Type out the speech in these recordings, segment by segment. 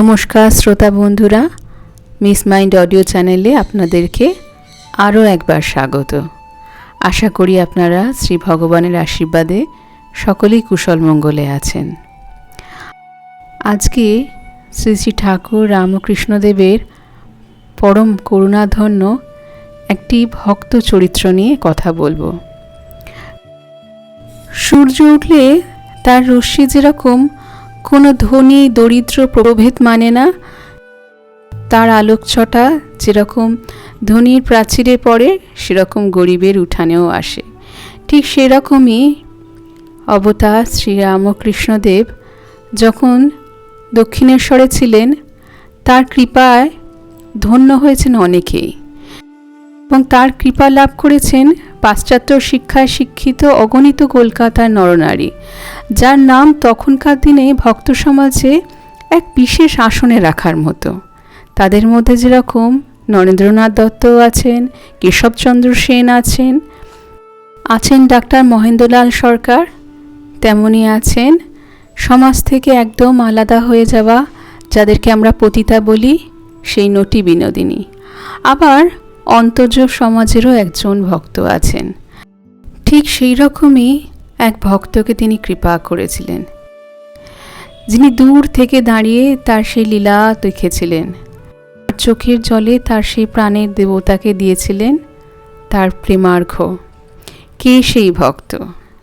নমস্কার, শ্রোতা বন্ধুরা। মিস মাইন্ড অডিও চ্যানেলে আপনাদেরকে আরও একবার স্বাগত। আশা করি আপনারা শ্রী ভগবানের আশীর্বাদে সকলেই কুশল মঙ্গলে আছেন। আজকে শ্রী শ্রী ঠাকুর রামকৃষ্ণদেবের পরম করুণাধন্য একটি ভক্ত চরিত্র নিয়ে কথা বলব। সূর্য উঠলে তার রশ্মি যেরকম কোনো ধনী, দরিদ্র, প্রভেদ মানে না। তার আলোকছটা যেরকম ধনীর প্রাচীরে পড়ে সেরকম গরিবের উঠানেও আসে। ঠিক সেরকমই অবতার শ্রীরামকৃষ্ণদেব যখন দক্ষিণেশ্বরে ছিলেন, তার কৃপায় ধন্য হয়েছেন অনেকেই এবং তার কৃপা লাভ করেছেন পাশ্চাত্য শিক্ষায় শিক্ষিত, অগণিত কলকাতার নরনারী। যার নাম তখনকার দিনে ভক্ত সমাজে এক বিশেষ আসনে রাখার মতো। তাদের মধ্যে যেরকম নরেন্দ্রনাথ দত্ত আছেন, কেশবচন্দ্র সেন আছেন আছেন ডাক্তার মহেন্দ্রলাল সরকার, তেমনি আছেন সমাজ থেকে একদম আলাদা হয়ে যাওয়া যাদেরকে আমরা পতিতা বলি সেই নটি বিনোদিনী। আবার অন্তর্য সমাজেরও একজন ভক্ত আছেন। ঠিক সেই রকমই এক ভক্তকে তিনি কৃপা করেছিলেন। যিনি দূর থেকে দাঁড়িয়ে তার সেই লীলা দেখেছিলেন চোখের জলে তার সেই প্রাণের দেবতাকে দিয়েছিলেন, তার প্রেমার্ঘ। কে সেই ভক্ত?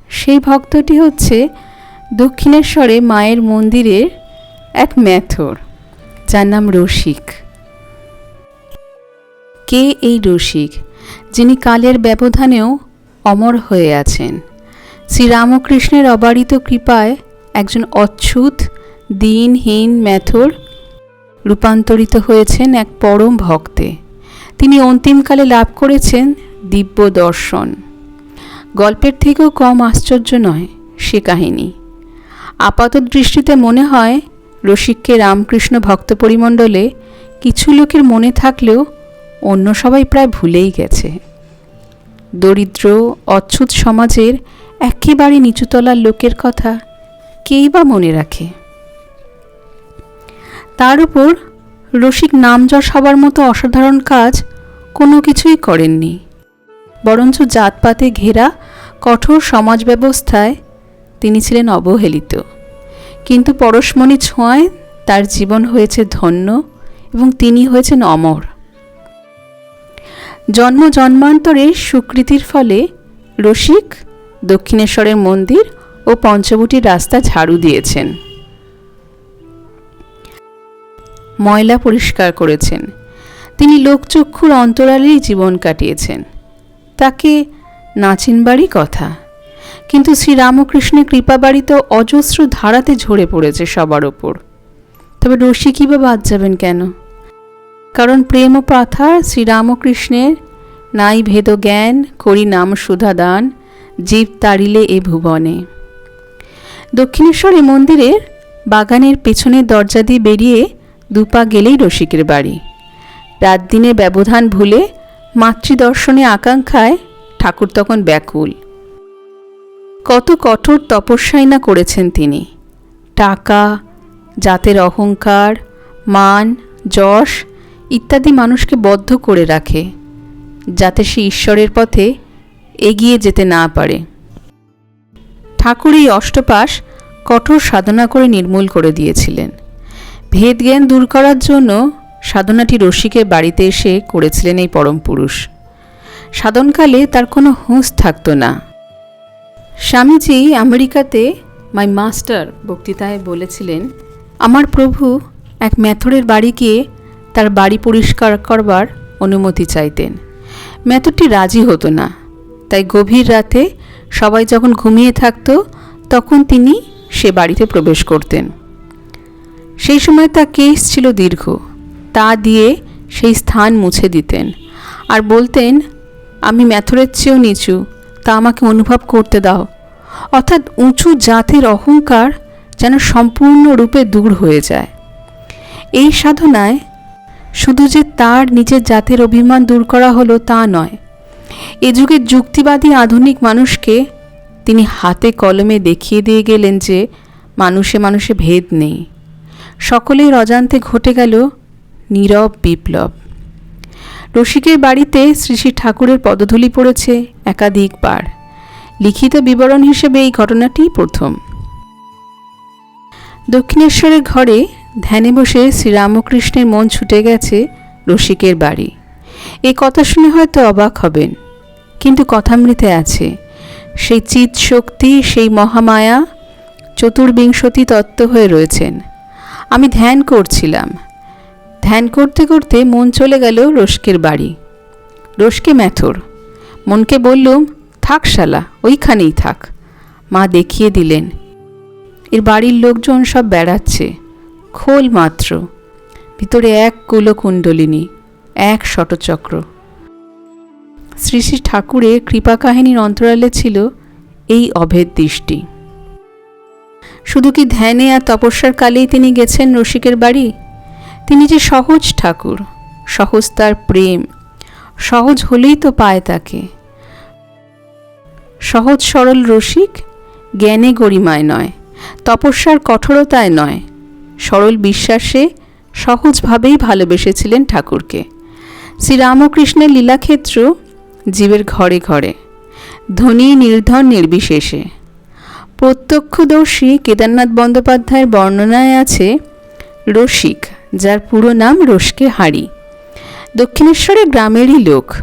সেই ভক্তটি হচ্ছে দক্ষিণেশ্বরে মায়ের মন্দিরের এক ম্যাথর, যার নাম রসিক। কে এই রসিক, যিনি কালের ব্যবধানেও অমর হয়ে আছেন? শ্রীরামকৃষ্ণের অবারিত কৃপায় একজন অচ্ছুত দিনহীন ম্যাথর রূপান্তরিত হয়েছেন এক পরম ভক্তে। তিনি অন্তিমকালে লাভ করেছেন দিব্য দর্শন। গল্পের থেকেও কম আশ্চর্য নয় সে কাহিনী। আপাত দৃষ্টিতে মনে হয়, রসিককে রামকৃষ্ণ ভক্ত পরিমণ্ডলে কিছু লোকের মনে থাকলেও অন্য সবাই প্রায় ভুলেই গেছে। দরিদ্র অচ্ছুত সমাজের একেবারে নিচুতলার লোকের কথা কেই বা মনে রাখে। তার উপর রসিক নামযশ হবার মতো অসাধারণ কাজ কোনো কিছুই করেননি। বরঞ্চ জাতপাতে ঘেরা কঠোর সমাজ ব্যবস্থায় তিনি ছিলেন অবহেলিত। কিন্তু পরশমণি ছোঁয়ায় তার জীবন হয়েছে ধন্য এবং তিনি হয়েছেন অমর। জন্ম জন্মান্তরের স্বীকৃতির ফলে রসিক দক্ষিণেশ্বরের মন্দির ও পঞ্চবটির রাস্তা ঝাড়ু দিয়েছেন। ময়লা পরিষ্কার করেছেন। তিনি লোকচক্ষুর অন্তরালেই জীবন কাটিয়েছেন। তাকে নাচিনবাড়ি কথা। কিন্তু শ্রীরামকৃষ্ণের কৃপাবাড়ি তো অজস্র ধারাতে ঝরে পড়েছে সবার ওপর। তবে রসিকই বা বাদ যাবেন কেন? কারণ প্রেম ও প্রথা শ্রীরামকৃষ্ণের নাই ভেদ জ্ঞান, করি নাম সুধা দান জীব তাড়িলে এ ভুবনে। দক্ষিণেশ্বরী মন্দিরের বাগানের পেছনের দরজা দিয়ে বেরিয়ে দুপা গেলেই রসিকের বাড়ি। রাত দিনে ব্যবধান ভুলে মাতৃদর্শনে আকাঙ্ক্ষায় ঠাকুর তখন ব্যাকুল। কত কঠোর তপস্যাই না করেছেন তিনি। টাকা, জাতের অহংকার, মান, যশ ইত্যাদি মানুষকে বদ্ধ করে রাখে, যাতে সে ঈশ্বরের পথে এগিয়ে যেতে না পারে। ঠাকুর এই অষ্টপাশ কঠোর সাধনা করে নির্মূল করে দিয়েছিলেন। ভেদ জ্ঞান দূর করার জন্য সাধনাটি রসিকের বাড়িতে এসে করেছিলেন এই পরম পুরুষ। সাধনকালে তার কোনো হুঁশ থাকত না। স্বামীজি আমেরিকাতে মাই মাস্টার বক্তৃতায় বলেছিলেন, আমার প্রভু এক ম্যাথরের বাড়ি গিয়ে তার বাড়ি পরিষ্কার করবার অনুমতি চাইতেন। ম্যাথরটি রাজি হতো না। তাই গভীর রাতে সবাই যখন ঘুমিয়ে থাকতো, তখন তিনি সে বাড়িতে প্রবেশ করতেন। সেই সময় তা কেস ছিল দীর্ঘ। তা দিয়ে সেই স্থান মুছে দিতেন আর বলতেন, আমি ম্যাথরের চেয়েও নিচু, তা আমাকে অনুভব করতে দাও। অর্থাৎ উঁচু জাতের অহংকার যেন সম্পূর্ণরূপে দূর হয়ে যায়। এই সাধনায় শুধু যে তার নিজের জাতের অভিমান দূর করা হলো তা নয় এ যুগের যুক্তিবাদী আধুনিক মানুষকে তিনি হাতে কলমে দেখিয়ে দিয়ে গেলেন যে মানুষে মানুষে ভেদ নেই। সকলের অজান্তে ঘটে গেল নীরব বিপ্লব। রসিকের বাড়িতে শ্রী শ্রী ঠাকুরের পদধূলি পড়েছে একাধিকবার। লিখিত বিবরণ হিসেবে এই ঘটনাটিই প্রথম। দক্ষিণেশ্বরের ঘরে ধ্যানে বসে শ্রীরামকৃষ্ণের মন ছুটে গেছে রসিকের বাড়ি। এই কথা শুনে হয়তো অবাক হবেন। কিন্তু কথামৃতে আছে, সেই চিৎ শক্তি, সেই মহামায়া চতুর্বিংশতি তত্ত্ব হয়ে রয়েছেন। আমি ধ্যান করছিলাম। ধ্যান করতে করতে মন চলে গেল রস্কের বাড়ি। রস্কে ম্যাথর। মনকে বললুম, থাক শালা, ওইখানেই থাক। মা দেখিয়ে দিলেন। এর বাড়ির লোকজন সব বেড়াচ্ছে। খোল মাত্র। ভিতরে এক কুলো কুণ্ডলিনী এক শটচক্র। শ্রী শ্রী ঠাকুরের কৃপা কাহিনীর অন্তরালে ছিল এই অভেদ দৃষ্টি। শুধু কি ধ্যানে আর তপস্যার কালেই তিনি গেছেন রসিকের বাড়ি? তিনি যে সহজ ঠাকুর, সহজ তার প্রেম, সহজ হলেই তো পায় তাকে। সহজ সরল রসিক জ্ঞানে গরিমায় নয়, তপস্যার কঠোরতায় নয়, সরল বিশ্বাসে সহজভাবেই ভালোবেসেছিলেন ঠাকুরকে। শ্রীরামকৃষ্ণের লীলাক্ষেত্র জীবের ঘরে ঘরে। ধনী, নির্ধন, নির্বিশেষে। প্রত্যক্ষদর্শী কেদারনাথ বন্দ্যোপাধ্যায়ের বর্ণনায় আছে রসিক, যার পুরো নাম রসকে হাড়ি দক্ষিণেশ্বরের গ্রামেরই লোক।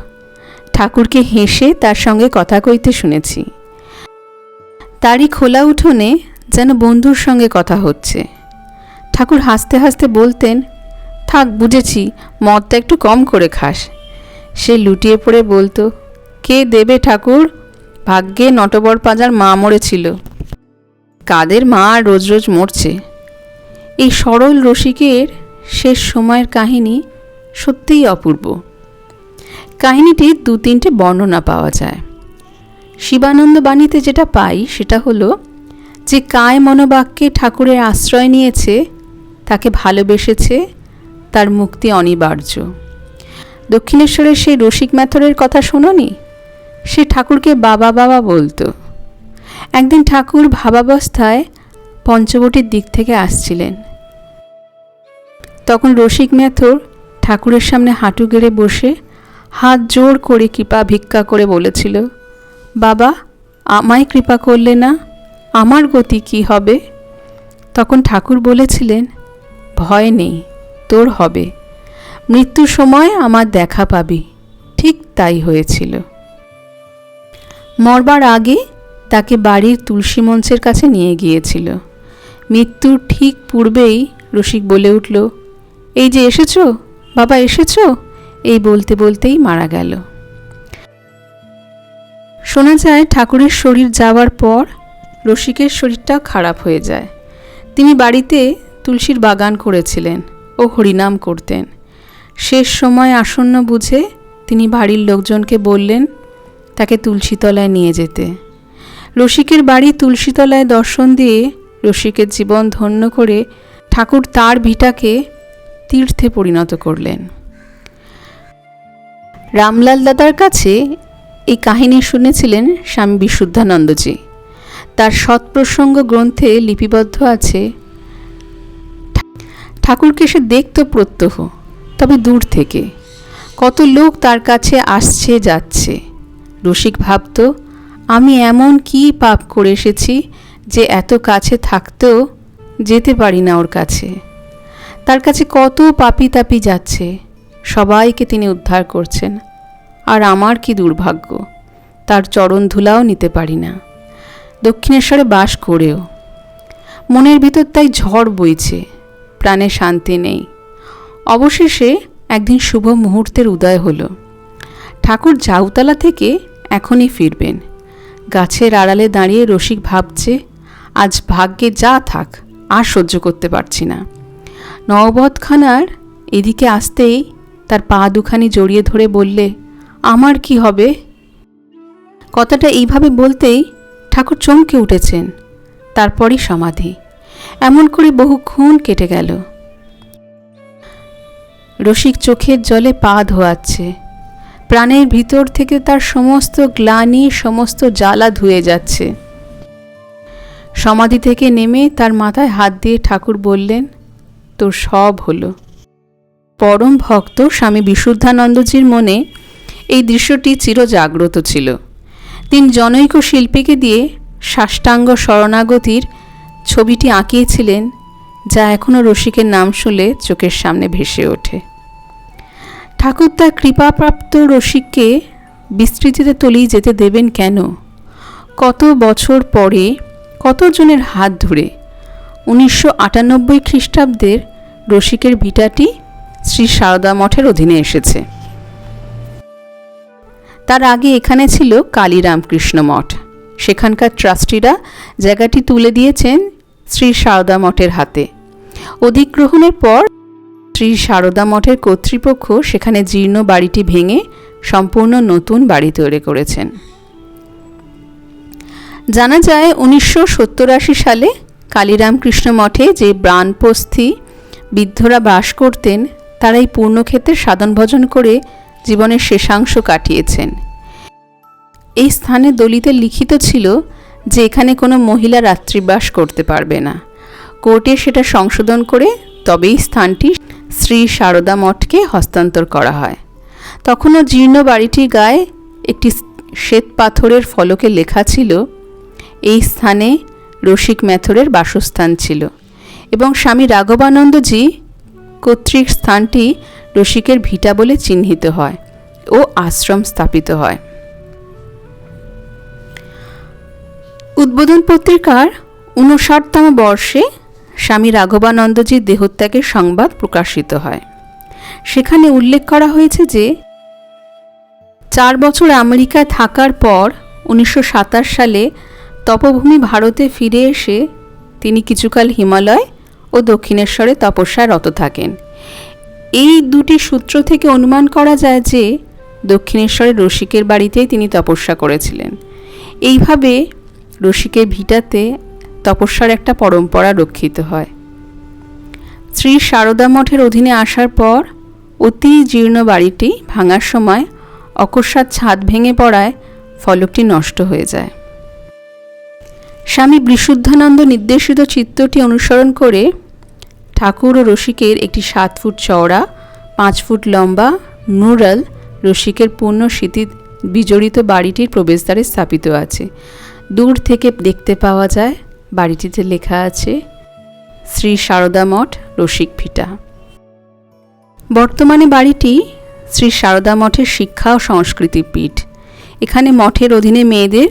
ঠাকুরকে হেসে তার সঙ্গে কথা কইতে শুনেছি। তারই খোলা উঠোনে যেন বন্ধুর সঙ্গে কথা হচ্ছে। ঠাকুর হাসতে হাসতে বলতেন, থাক, বুঝেছি, মদটা একটু কম করে খাস। সে লুটিয়ে পড়ে বলতো, কে দেবে ঠাকুর? ভাগ্যে নটবর পাজার মা মরেছিল। কাদের মা রোজ রোজ মরছে। এই সরল রসিকের শেষ সময়ের কাহিনী সত্যিই অপূর্ব। কাহিনীটির দু তিনটে বর্ণনা পাওয়া যায়। শিবানন্দ বাণীতে যেটা পাই সেটা হলো যে, কায় মনোবাক্যে ঠাকুরের আশ্রয় নিয়েছে, তাকে ভালোবেসেছে, তার মুক্তি অনিবার্য। দক্ষিণেশ্বরের সেই রসিক ম্যাথরের কথা শোনোনি? সে ঠাকুরকে বাবা বাবা বলতো। একদিন ঠাকুর ভাবাবস্থায় পঞ্চবটির দিক থেকে আসছিলেন। তখন রসিক ম্যাথর ঠাকুরের সামনে হাঁটু গেড়ে বসে হাত জোর করে কৃপা ভিক্ষা করে বলেছিল, বাবা, আমায় কৃপা করলে না? আমার গতি কি হবে? তখন ঠাকুর বলেছিলেন, ভয় নেই, তোর হবে। মৃত্যুর সময় আমার দেখা পাবি। ঠিক তাই হয়েছিল। মরবার আগে তাকে বাড়ির তুলসী মঞ্চের কাছে নিয়ে গিয়েছিল। মৃত্যুর ঠিক পূর্বেই রসিক বলে উঠল, এই যে এসেছ? বাবা, এসেছ? এই বলতে বলতেই মারা গেল। শোনা যায় ঠাকুরের শরীর যাওয়ার পর রসিকের শরীরটা খারাপ হয়ে যায়। তিনি বাড়িতে তুলসীর বাগান করেছিলেন ও হরিনাম করতেন। শেষ সময় আসন্ন বুঝে তিনি বাড়ির লোকজনকে বললেন, তাকে তুলসীতলায় নিয়ে যেতে। রসিকের বাড়ি তুলসীতলায় দর্শন দিয়ে রসিকের জীবন ধন্য করে ঠাকুর তার ভিটাকে তীর্থে পরিণত করলেন। রামলাল দাদার কাছে এই কাহিনী শুনেছিলেন স্বামী বিশুদ্ধানন্দজি। তার সৎপ্রসঙ্গ গ্রন্থে লিপিবদ্ধ আছে, ঠাকুরকে সে দেখত প্রত্যহ তবে দূর থেকে। কত লোক তার কাছে আসছে, যাচ্ছে। রসিক ভাবত, আমি এমন কি পাপ করে এসেছি যে এত কাছে থাকতেও যেতে পারি না ওর কাছে। তার কাছে কত পাপি তাপি যাচ্ছে। সবাইকে তিনি উদ্ধার করছেন। আর আমার কি দুর্ভাগ্য, তার চরণ ধুলাও নিতে পারি না। দক্ষিণেশ্বরে বাস করেও। মনের ভিতর তাই ঝড় বইছে, প্রাণে শান্তি নেই। অবশেষে একদিন শুভ মুহূর্তের উদয় হল। ঠাকুর জাউতলা থেকে এখনই ফিরবেন। গাছের আড়ালে দাঁড়িয়ে রসিক ভাবছে, আজ ভাগ্যে যা থাক, আর সহ্য করতে পারছি না। নববধখানার এদিকে আসতেই তার পা দুখানি জড়িয়ে ধরে বললে, আমার কি হবে? কথাটা এইভাবে বলতেই ঠাকুর চমকে উঠেছেন। তারপরই সমাধি। এমন করে বহুক্ষণ কেটে গেল। রসিক চোখের জলে পা ধোয়াচ্ছে। প্রাণের ভিতর থেকে তার সমস্ত গ্লানি, সমস্ত জ্বালা ধুয়ে যাচ্ছে। সমাধি থেকে নেমে তার মাথায় হাত দিয়ে ঠাকুর বললেন, তোর সব হলো। পরম ভক্ত স্বামী বিশুদ্ধানন্দজির মনে এই দৃশ্যটি চিরজাগ্রত ছিল। তিনি জনৈক শিল্পীকে দিয়ে সাষ্টাঙ্গ শরণাগতির ছবিটি আঁকিয়েছিলেন যা এখনও রসিকের নাম শুনলে চোখের সামনে ভেসে ওঠে। ঠাকুর তার কৃপাপ্রাপ্ত রসিককে বিস্তৃতিতে তলিয়ে যেতে দেবেন কেন? কত বছর পরে কতজনের হাত ধরে উনিশশো আটানব্বই খ্রিস্টাব্দের রসিকের ভিটাটি শ্রী সারদা মঠের অধীনে এসেছে। তার আগে এখানে ছিল কালীরামকৃষ্ণ মঠ। সেখানকার ট্রাস্টিরা জায়গাটি তুলে দিয়েছেন শ্রী সারদা মঠের হাতে। অধিগ্রহণের পর শ্রী সারদা মঠের কর্তৃপক্ষ সেখানে জীর্ণ বাড়িটি ভেঙে সম্পূর্ণ নতুন বাড়ি তৈরি করেছেন। জানা যায়, উনিশশো সালে কালীরামকৃষ্ণ মঠে যে ব্রাণপস্থি বৃদ্ধরা বাস করতেন, তারা এই পূর্ণক্ষেত্রে সাধন ভজন করে জীবনের শেষাংশ কাটিয়েছেন। এই স্থানে দলিতে লিখিত ছিল যে, এখানে কোনো মহিলা রাত্রিবাস করতে পারবে না। কোর্টে সেটা সংশোধন করে তবেই স্থানটি শ্রী সারদা মঠকে হস্তান্তর করা হয়। তখনও জীর্ণ বাড়িটি গায়ে একটি শ্বেত পাথরের ফলকে লেখা ছিল, এই স্থানে রসিক ম্যাথরের বাসস্থান ছিল। এবং স্বামী রাঘবানন্দজি কর্তৃক স্থানটি রসিকের ভিটা বলে চিহ্নিত হয় ও আশ্রম স্থাপিত হয়। উদ্বোধন পত্রিকার ঊনষাটতম বর্ষে স্বামী রাঘবানন্দজির দেহত্যাগের সংবাদ প্রকাশিত হয়। সেখানে উল্লেখ করা হয়েছে যে, চার বছর আমেরিকায় থাকার পর উনিশশো সাতাশ সালে তপভূমি ভারতে ফিরে এসে তিনি কিছুকাল হিমালয় ও দক্ষিণেশ্বরে তপস্যায় রত থাকেন। এই দুটি সূত্র থেকে অনুমান করা যায় যে দক্ষিণেশ্বরের রসিকের বাড়িতেই তিনি তপস্যা করেছিলেন। এইভাবে রসিকের ভিটাতে তপস্যার একটা পরম্পরা রক্ষিত হয়। শ্রী সারদা মঠের অধীনে আসার পর অতি জীর্ণ বাড়িটি ভাঙার সময় অকস্মাৎ ছাদ ভেঙে পড়ায় ফলকটি নষ্ট হয়ে যায়। স্বামী বিশুদ্ধানন্দ নির্দেশিত চিত্রটি অনুসরণ করে ঠাকুর ও রসিকের একটি সাত ফুট চওড়া, পাঁচ ফুট লম্বা, নুরাল রসিকের পূর্ণ স্মৃতি বিজড়িত বাড়িটির প্রবেশদ্বারে স্থাপিত আছে। দূর থেকে দেখতে পাওয়া যায় বাড়িটিতে লেখা আছে, শ্রী সারদা মঠ, রসিক ভিটা। বর্তমানে বাড়িটি শ্রী সারদা মঠের শিক্ষা ও সংস্কৃতি পীঠ। এখানে মঠের অধীনে মেয়েদের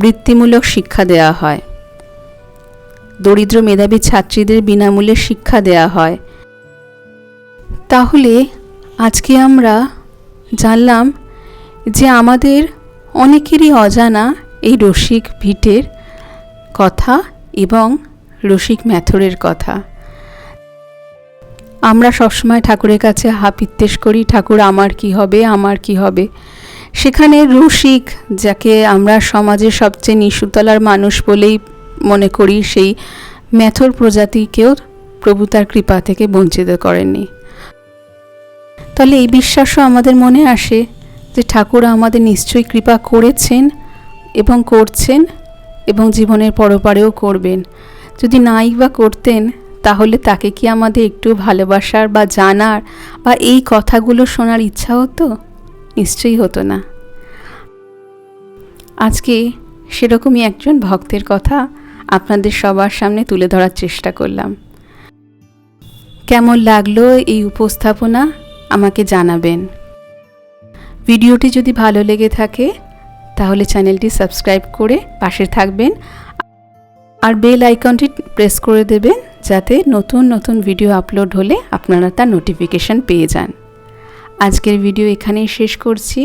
বৃত্তিমূলক শিক্ষা দেওয়া হয়। দরিদ্র মেধাবী ছাত্রীদের বিনামূল্যে শিক্ষা দেওয়া হয়। তাহলে আজকে আমরা জানলাম যে আমাদের অনেকেরই অজানা এই রসিক ভিটের কথা এবং রসিক ম্যাথরের কথা। আমরা সবসময় ঠাকুরের কাছে হাপিত্তেশ করি, ঠাকুর, আমার কি হবে, আমার কি হবে? সেখানে রসিক, যাকে আমরা সমাজের সবচেয়ে নিশুতলার মানুষ বলেই মনে করি, সেই ম্যাথর প্রজাতিকেও প্রভু তার কৃপা থেকে বঞ্চিত করেননি। তাহলে এই বিশ্বাসও আমাদের মনে আসে যে ঠাকুর আমাদের নিশ্চয়ই কৃপা করেছেন এবং করছেন। এবং জীবনের পরপারেও করবেন। যদি নাই বা করতেন, তাহলে তাকে কি আমাদের একটু ভালোবাসার বা জানার বা এই কথাগুলো শোনার ইচ্ছা হতো? নিশ্চয়ই হতো না। আজকে সেরকমই একজন ভক্তের কথা আপনাদের সবার সামনে তুলে ধরার চেষ্টা করলাম। কেমন লাগল এই উপস্থাপনা? আমাকে জানাবেন। ভিডিওটি যদি ভালো লেগে থাকে তাহলে চ্যানেলটি সাবস্ক্রাইব করে পাশে থাকবেন আর বেল আইকনটি প্রেস করে দেবেন যাতে নতুন নতুন ভিডিও আপলোড হলে আপনারা তার নোটিফিকেশান পেয়ে যান। আজকের ভিডিও এখানেই শেষ করছি।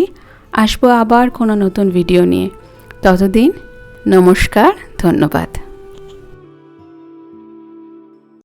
আসব আবার কোনো নতুন ভিডিও নিয়ে। ততদিন নমস্কার, ধন্যবাদ।